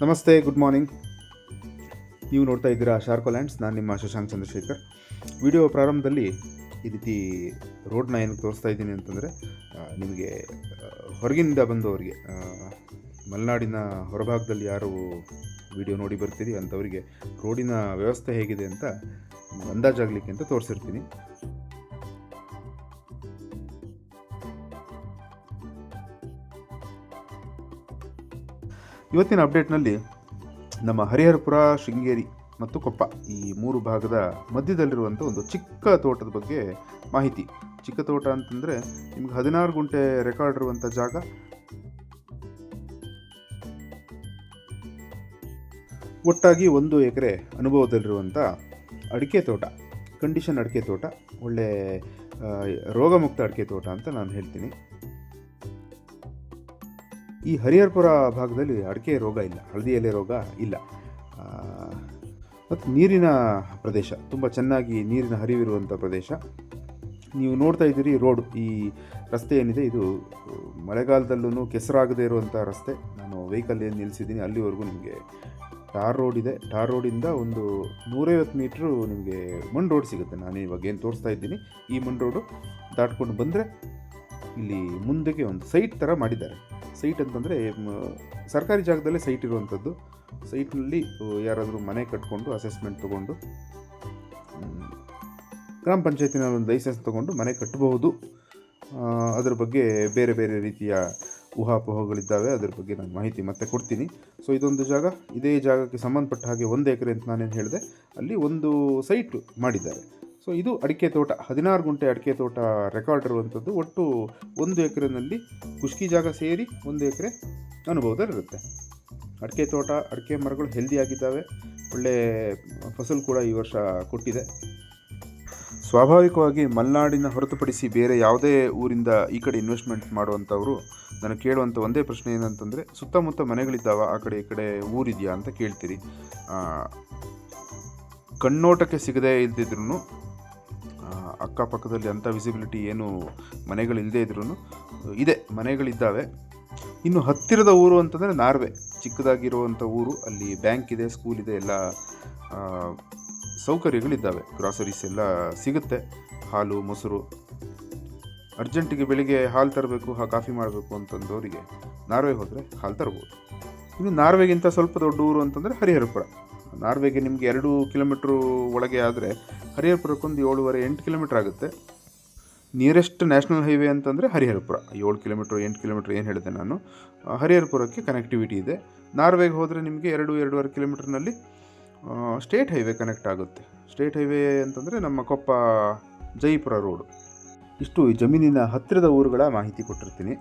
ನಮಸ್ತೆ good morning ನೀವು ನೋಡ್ತಾ ಇದ್ದೀರಾ ಶಾರ್ಕೋ ಲ್ಯಾಂಡ್ಸ್, ನಾನು ನಿಮ್ಮ ಶಶಾಂಕ್ ಚಂದ್ರಶೇಖರ್. ವಿಡಿಯೋ ಪ್ರಾರಂಭದಲ್ಲಿ ಈ ರೀತಿ ರೋಡ್ನ ಏನಕ್ಕೆ ತೋರಿಸ್ತಾ ಇದ್ದೀನಿ ಅಂತಂದರೆ ನಿಮಗೆ ಹೊರಗಿಂದ ಹೊರಗಿನಿಂದ ಬಂದವರಿಗೆ ಮಲೆನಾಡಿನ ಹೊರಭಾಗದಲ್ಲಿ ಯಾರು ವಿಡಿಯೋ ನೋಡಿ ಬರ್ತೀರಿ ಅಂಥವರಿಗೆ ರೋಡಿನ ವ್ಯವಸ್ಥೆ ಹೇಗಿದೆ ಅಂತ ಅಂದಾಜಾಗಲಿಕ್ಕೆ ಅಂತ ತೋರಿಸಿರ್ತೀನಿ. ಇವತ್ತಿನ ಅಪ್ಡೇಟ್ನಲ್ಲಿ ನಮ್ಮ ಹರಿಹರಪುರ, ಶೃಂಗೇರಿ ಮತ್ತು ಕೊಪ್ಪ ಈ ಮೂರು ಭಾಗದ ಮಧ್ಯದಲ್ಲಿರುವಂಥ ಒಂದು ಚಿಕ್ಕ ತೋಟದ ಬಗ್ಗೆ ಮಾಹಿತಿ. ಚಿಕ್ಕ ತೋಟ ಅಂತಂದರೆ ನಿಮ್ಗೆ ಹದಿನಾರು ಗುಂಟೆ ರೆಕಾರ್ಡ್ ಇರುವಂಥ ಜಾಗ. ಒಟ್ಟಾಗಿ ಒಂದು ಎಕರೆ ಅನುಭವದಲ್ಲಿರುವಂಥ ಅಡಿಕೆ ತೋಟ ಕಂಡೀಷನ್ ಅಡಿಕೆ ತೋಟ, ಒಳ್ಳೆ ರೋಗಮುಕ್ತ ಅಡಿಕೆ ತೋಟ ಅಂತ ನಾನು ಹೇಳ್ತೀನಿ. ಈ ಹರಿಹರಪುರ ಭಾಗದಲ್ಲಿ ಅಡಿಕೆ ರೋಗ ಇಲ್ಲ, ಹಳದಿ ಎಲೆ ರೋಗ ಇಲ್ಲ. ಮತ್ತು ನೀರಿನ ಪ್ರದೇಶ, ತುಂಬ ಚೆನ್ನಾಗಿ ನೀರಿನ ಹರಿವಿರುವಂಥ ಪ್ರದೇಶ. ನೀವು ನೋಡ್ತಾ ಇದ್ದೀರಿ ರೋಡ್, ಈ ರಸ್ತೆ ಏನಿದೆ, ಇದು ಮಳೆಗಾಲದಲ್ಲೂ ಕೆಸರಾಗದೇ ಇರುವಂಥ ರಸ್ತೆ. ನಾನು ವೆಹಿಕಲ್ ಏನು ನಿಲ್ಲಿಸಿದ್ದೀನಿ ಅಲ್ಲಿವರೆಗೂ ನಿಮಗೆ ಟಾರ್ ರೋಡ್ ಇದೆ. ಟಾರ್ ರೋಡಿಂದ ಒಂದು ನೂರೈವತ್ತು ಮೀಟ್ರು ನಿಮಗೆ ಮಣ್ಣು ರೋಡ್ ಸಿಗುತ್ತೆ. ನಾನು ಇವಾಗ ಏನು ತೋರಿಸ್ತಾ ಇದ್ದೀನಿ, ಈ ಮಣ್ಣು ರೋಡು ದಾಟ್ಕೊಂಡು ಬಂದರೆ ಇಲ್ಲಿ ಮುಂದಕ್ಕೆ ಒಂದು ಸೈಟ್ ಥರ ಮಾಡಿದ್ದಾರೆ. ಸೈಟ್ ಅಂತಂದರೆ ಸರ್ಕಾರಿ ಜಾಗದಲ್ಲೇ ಸೈಟ್ ಇರುವಂಥದ್ದು. ಸೈಟ್ನಲ್ಲಿ ಯಾರಾದರೂ ಮನೆ ಕಟ್ಕೊಂಡು ಅಸೆಸ್ಮೆಂಟ್ ತೊಗೊಂಡು ಗ್ರಾಮ ಪಂಚಾಯತಿನ ಒಂದು ಲೈಸೆನ್ಸ್ ತೊಗೊಂಡು ಮನೆ ಕಟ್ಟಬಹುದು ಅದರ ಬಗ್ಗೆ ಬೇರೆ ಬೇರೆ ರೀತಿಯ ಊಹಾಪೋಹಗಳಿದ್ದಾವೆ. ಅದರ ಬಗ್ಗೆ ನಾನು ಮಾಹಿತಿ ಮತ್ತೆ ಕೊಡ್ತೀನಿ. ಸೊ ಇದೊಂದು ಜಾಗ, ಇದೇ ಜಾಗಕ್ಕೆ ಸಂಬಂಧಪಟ್ಟ ಹಾಗೆ ಒಂದು ಎಕರೆ ಅಂತ ನಾನೇನು ಹೇಳಿದೆ, ಅಲ್ಲಿ ಒಂದು ಸೈಟ್ ಮಾಡಿದ್ದಾರೆ. ಸೊ ಇದು ಅಡಿಕೆ ತೋಟ, ಹದಿನಾರು ಗುಂಟೆ ಅಡಿಕೆ ತೋಟ ರೆಕಾರ್ಡ್ ಇರುವಂಥದ್ದು. ಒಟ್ಟು ಒಂದು ಎಕರೆನಲ್ಲಿ ಖುಷ್ಕಿ ಜಾಗ ಸೇರಿ ಒಂದು ಎಕರೆ ಅನುಭವದಲ್ಲಿರುತ್ತೆ ಅಡಿಕೆ ತೋಟ, ಅಡಿಕೆ ಮರಗಳು ಹೆಲ್ದಿಯಾಗಿದ್ದಾವೆ ಒಳ್ಳೆ ಫಸಲು ಕೂಡ ಈ ವರ್ಷ ಕೊಟ್ಟಿದೆ. ಸ್ವಾಭಾವಿಕವಾಗಿ ಮಲೆನಾಡಿನ ಹೊರತುಪಡಿಸಿ ಬೇರೆ ಯಾವುದೇ ಊರಿಂದ ಈ ಕಡೆ ಇನ್ವೆಸ್ಟ್ಮೆಂಟ್ ಮಾಡುವಂಥವರು ನಾನು ಕೇಳುವಂಥ ಒಂದೇ ಪ್ರಶ್ನೆ ಏನಂತಂದರೆ, ಸುತ್ತಮುತ್ತ ಮನೆಗಳಿದ್ದಾವ, ಆ ಕಡೆ ಈ ಕಡೆ ಊರಿದೆಯಾ ಅಂತ ಕೇಳ್ತೀರಿ. ಕಣ್ಣೋಟಕ್ಕೆ ಸಿಗದೇ ಇದ್ದಿದ್ರು ಅಕ್ಕಪಕ್ಕದಲ್ಲಿ ಅಂಥ ವಿಸಿಬಿಲಿಟಿ ಏನು ಮನೆಗಳಿಲ್ಲದೆ ಇದ್ರೂ ಇದೆ, ಮನೆಗಳಿದ್ದಾವೆ. ಇನ್ನು ಹತ್ತಿರದ ಊರು ಅಂತಂದರೆ ನಾರ್ವೆ. ಚಿಕ್ಕದಾಗಿರುವಂಥ ಊರು, ಅಲ್ಲಿ ಬ್ಯಾಂಕ್ ಇದೆ ಸ್ಕೂಲ್ ಇದೆ, ಎಲ್ಲ ಸೌಕರ್ಯಗಳಿದ್ದಾವೆ. ಗ್ರಾಸರೀಸ್ ಎಲ್ಲ ಸಿಗುತ್ತೆ, ಹಾಲು, ಮೊಸರು. ಅರ್ಜೆಂಟಿಗೆ ಬೆಳಿಗ್ಗೆ ಹಾಲು ತರಬೇಕು, ಹಾ, ಕಾಫಿ ಮಾಡಬೇಕು ಅಂತಂದವರಿಗೆ ನಾರ್ವೆ ಹೋದರೆ ಹಾಲು ತರ್ಬೋದು. ಇನ್ನು ನಾರ್ವೆಗಿಂತ ಸ್ವಲ್ಪ ದೊಡ್ಡ ಊರು ಅಂತಂದರೆ ಹರಿಹರಪುರ. ನಾರ್ವೆಗೆ ನಿಮಗೆ ಎರಡು ಕಿಲೋಮೀಟ್ರ್ ಒಳಗೆ ಆದರೆ ಹರಿಹರಪುರಕ್ಕೊಂದು ಏಳುವರೆ ಎಂಟು ಕಿಲೋಮೀಟ್ರ್ ಆಗುತ್ತೆ. ನಿಯರೆಸ್ಟ್ ನ್ಯಾಷನಲ್ ಹೈವೇ ಅಂತಂದರೆ ಹರಿಹರಪುರ. ಏಳು ಕಿಲೋಮೀಟ್ರ್, ಎಂಟು ಕಿಲೋಮೀಟ್ರ್ ಏನು ಹೇಳಿದೆ ನಾನು? ಹರಿಹರಪುರಕ್ಕೆ ಕನೆಕ್ಟಿವಿಟಿ ಇದೆ. ನಾರ್ವೆಗೆ ಹೋದರೆ ನಿಮಗೆ ಎರಡು, ಎರಡೂವರೆ ಕಿಲೋಮೀಟ್ರ್ನಲ್ಲಿ ಸ್ಟೇಟ್ ಹೈವೇ ಕನೆಕ್ಟ್ ಆಗುತ್ತೆ. ಸ್ಟೇಟ್ ಹೈವೇ ಅಂತಂದರೆ ನಮ್ಮ ಕೊಪ್ಪ, ಜೈಪುರ ರೋಡು ಇಷ್ಟು ಈ ಜಮೀನಿನ ಹತ್ತಿರದ ಊರುಗಳ ಮಾಹಿತಿ ಕೊಟ್ಟಿರ್ತೀನಿ.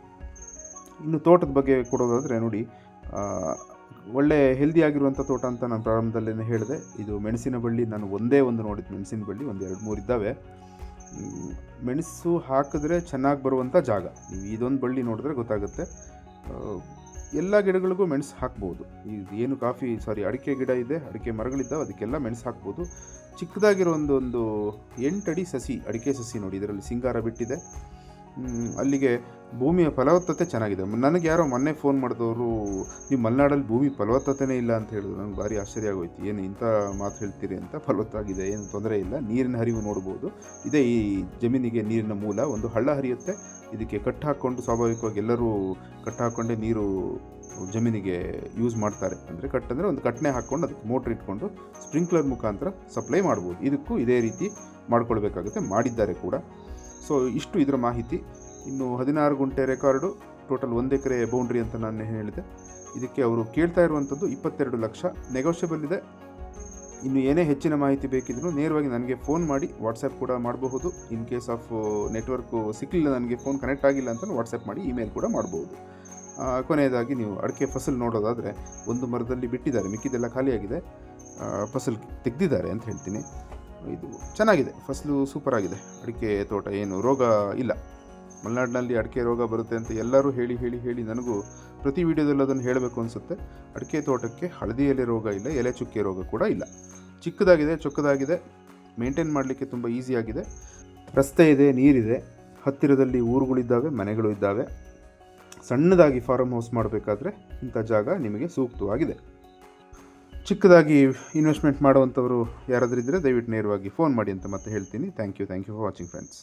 ಇನ್ನು ತೋಟದ ಬಗ್ಗೆ ಕೊಡೋದಾದರೆ ನೋಡಿ ಒಳ್ಳೆ ಹೆಲ್ದಿ ಆಗಿರುವಂಥ ತೋಟ ಅಂತ ನಾನು ಪ್ರಾರಂಭದಲ್ಲೇ ಹೇಳಿದೆ. ಇದು ಮೆಣಸಿನ ಬಳ್ಳಿ ನಾನು ಒಂದೇ ಒಂದು ನೋಡಿದ್ದು. ಮೆಣಸಿನ ಬಳ್ಳಿ ಒಂದು ಎರಡು ಮೂರು ಇದ್ದಾವೆ. ಮೆಣಸು ಹಾಕಿದ್ರೆ ಚೆನ್ನಾಗಿ ಬರುವಂಥ ಜಾಗ. ನೀವು ಇದೊಂದು ಬಳ್ಳಿ ನೋಡಿದ್ರೆ ಗೊತ್ತಾಗುತ್ತೆ. ಎಲ್ಲ ಗಿಡಗಳಿಗೂ ಮೆಣಸು ಹಾಕ್ಬೋದು. ಇದು ಏನು ಕಾಫಿ ಸಾರಿ ಅಡಿಕೆ ಗಿಡ ಇದೆ, ಅಡಿಕೆ ಮರಗಳಿದ್ದಾವೆ, ಅದಕ್ಕೆಲ್ಲ ಮೆಣಸು ಹಾಕ್ಬೋದು. ಚಿಕ್ಕದಾಗಿರೋ ಒಂದು ಒಂದು ಎಂಟಡಿ ಸಸಿ, ಅಡಿಕೆ ಸಸಿ ನೋಡಿ, ಇದರಲ್ಲಿ ಸಿಂಗಾರ ಬಿಟ್ಟಿದೆ. ಅಲ್ಲಿಗೆ ಭೂಮಿಯ ಫಲವತ್ತತೆ ಚೆನ್ನಾಗಿದೆ. ನನಗೆ ಯಾರೋ ಮೊನ್ನೆ ಫೋನ್ ಮಾಡಿದವರು, ನೀವು ಮಲೆನಾಡಲ್ಲಿ ಭೂಮಿ ಫಲವತ್ತತೆನೇ ಇಲ್ಲ ಅಂತ ಹೇಳಿದ್ರು. ನನಗೆ ಭಾರಿ ಆಶ್ಚರ್ಯ ಆಗೋಯ್ತು. ಏನು ಇಂಥ ಮಾತು ಹೇಳ್ತೀರಿ ಅಂತ? ಫಲವತ್ತಾಗಿದೆ, ಏನು ತೊಂದರೆ ಇಲ್ಲ. ನೀರಿನ ಹರಿವು ನೋಡ್ಬೋದು. ಇದೇ ಈ ಜಮೀನಿಗೆ ನೀರಿನ ಮೂಲ. ಒಂದು ಹಳ್ಳ ಹರಿಯುತ್ತೆ. ಇದಕ್ಕೆ ಕಟ್ಟು ಹಾಕ್ಕೊಂಡು ಸ್ವಾಭಾವಿಕವಾಗಿ ಎಲ್ಲರೂ ಕಟ್ಟು ಹಾಕ್ಕೊಂಡೇ ನೀರು ಜಮೀನಿಗೆ ಯೂಸ್ ಮಾಡ್ತಾರೆ. ಅಂದರೆ ಕಟ್ ಅಂದರೆ ಒಂದು ಕಟ್ಟನೆ ಹಾಕ್ಕೊಂಡು ಅದಕ್ಕೆ ಮೋಟ್ರ್ ಇಟ್ಕೊಂಡು ಸ್ಪ್ರಿಂಕ್ಲರ್ ಮುಖಾಂತರ ಸಪ್ಲೈ ಮಾಡ್ಬೋದು. ಇದಕ್ಕೂ ಇದೇ ರೀತಿ ಮಾಡ್ಕೊಳ್ಬೇಕಾಗುತ್ತೆ. ಮಾಡಿದ್ದಾರೆ ಕೂಡ. ಸೊ ಇಷ್ಟು ಇದರ ಮಾಹಿತಿ. ಇನ್ನು ಹದಿನಾರು ಗುಂಟೆ ರೆಕಾರ್ಡು ಟೋಟಲ್ ಒಂದು ಎಕರೆ ಬೌಂಡ್ರಿ ಅಂತ ನಾನು ಹೇಳಿದೆ. ಇದಕ್ಕೆ ಅವರು ಕೇಳ್ತಾ ಇರುವಂಥದ್ದು ಇಪ್ಪತ್ತೆರಡು ಲಕ್ಷ. ನೆಗೋಷಿಯಬಲ್ ಇದೆ. ಇನ್ನು ಏನೇ ಹೆಚ್ಚಿನ ಮಾಹಿತಿ ಬೇಕಿದ್ರೂ ನೇರವಾಗಿ ನನಗೆ ಫೋನ್ ಮಾಡಿ ವಾಟ್ಸಪ್ ಕೂಡ ಮಾಡಬಹುದು. ಇನ್ ಕೇಸ್ ಆಫ್ ನೆಟ್ವರ್ಕು ಸಿಕ್ಕಲಿಲ್ಲ ನನಗೆ ಫೋನ್ ಕನೆಕ್ಟ್ ಆಗಿಲ್ಲ ಅಂತ ವಾಟ್ಸಪ್ ಮಾಡಿ ಇಮೇಲ್ ಕೂಡ ಮಾಡಬಹುದು. ಕೊನೆಯದಾಗಿ ನೀವು ಅಡಿಕೆ ಫಸಲು ನೋಡೋದಾದರೆ, ಒಂದು ಮರದಲ್ಲಿ ಬಿಟ್ಟಿದ್ದಾರೆ, ಮಿಕ್ಕಿದೆಲ್ಲ ಖಾಲಿಯಾಗಿದೆ. ಫಸಲು ತೆಗೆದಿದ್ದಾರೆ ಅಂತ ಹೇಳ್ತೀನಿ. ಇದು ಚೆನ್ನಾಗಿದೆ. ಫಸಲು ಸೂಪರ್ ಆಗಿದೆ ಅಡಿಕೆ ತೋಟ ಏನು ರೋಗ ಇಲ್ಲ. ಮಲೆನಾಡಿನಲ್ಲಿ ಅಡಿಕೆ ರೋಗ ಬರುತ್ತೆ ಅಂತ ಎಲ್ಲರೂ ಹೇಳಿ ಹೇಳಿ ಹೇಳಿ ನನಗೂ ಪ್ರತಿ ವೀಡಿಯೋದಲ್ಲಿ ಅದನ್ನು ಹೇಳಬೇಕು ಅನಿಸುತ್ತೆ. ಅಡಿಕೆ ತೋಟಕ್ಕೆ ಹಳದಿ ಎಲೆ ರೋಗ ಇಲ್ಲ, ಎಲೆ ಚುಕ್ಕೆ ರೋಗ ಕೂಡ ಇಲ್ಲ. ಚಿಕ್ಕದಾಗಿದೆ, ಚೊಕ್ಕದಾಗಿದೆ. ಮೇಂಟೈನ್ ಮಾಡಲಿಕ್ಕೆ ತುಂಬ ಈಸಿಯಾಗಿದೆ. ರಸ್ತೆ ಇದೆ, ನೀರಿದೆ. ಹತ್ತಿರದಲ್ಲಿ ಊರುಗಳಿದ್ದಾವೆ ಮನೆಗಳು ಇದ್ದಾವೆ. ಸಣ್ಣದಾಗಿ ಫಾರ್ಮ್ ಹೌಸ್ ಮಾಡಬೇಕಾದ್ರೆ ಇಂಥ ಜಾಗ ನಿಮಗೆ ಸೂಕ್ತವಾಗಿದೆ. ಚಿಕ್ಕದಾಗಿ ಇನ್ವೆಸ್ಟ್ಮೆಂಟ್ ಮಾಡುವಂಥವರು ಯಾರಾದರೂ ಇದ್ದರೆ ದಯವಿಟ್ಟು ನೇರವಾಗಿ ಫೋನ್ ಮಾಡಿ ಅಂತ ಮತ್ತೆ ಹೇಳ್ತೀನಿ. Thank you thank you for watching friends